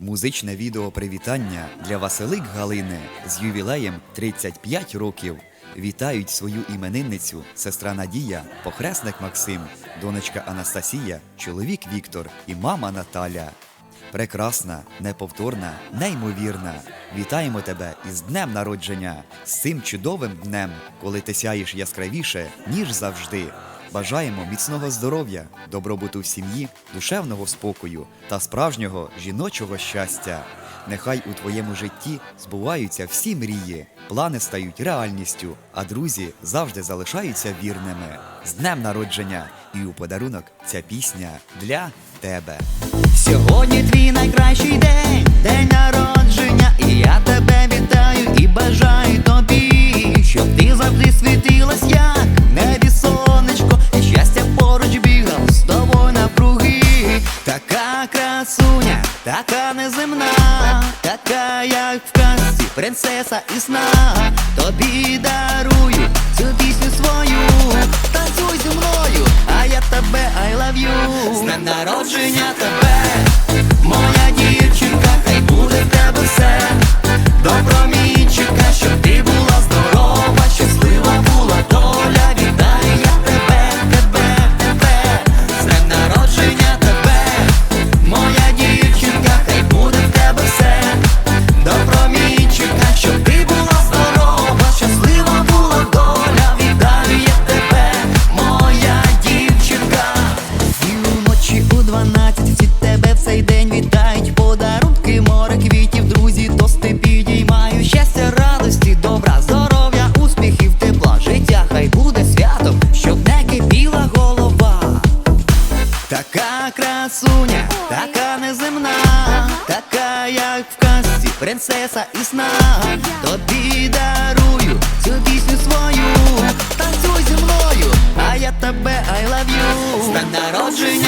Музичне відео привітання для Василик Галини з ювілеєм 35 років. Вітають свою іменинницю, сестра Надія, похресник Максим, донечка Анастасія, чоловік Віктор і мама Наталя. Прекрасна, неповторна, неймовірна. Вітаємо тебе із днем народження, з цим чудовим днем, коли ти сяєш яскравіше, ніж завжди. Бажаємо міцного здоров'я, добробуту в сім'ї, душевного спокою та справжнього жіночого щастя. Нехай у твоєму житті збуваються всі мрії, плани стають реальністю, а друзі завжди залишаються вірними. З днем народження! І у подарунок ця пісня для тебе. Сьогодні твій найкращий день, день народження, і я тебе вітаю і бажаю така неземна, така, як в казці, принцеса і сна. Тобі дарую цю пісню свою, танцюй зі мною, а я тебе I love you З днем народження тебе, моя принцеса і сна. Тобі дарую цю пісню свою, танцюй зі мною, а я тебе I love you. З днем народження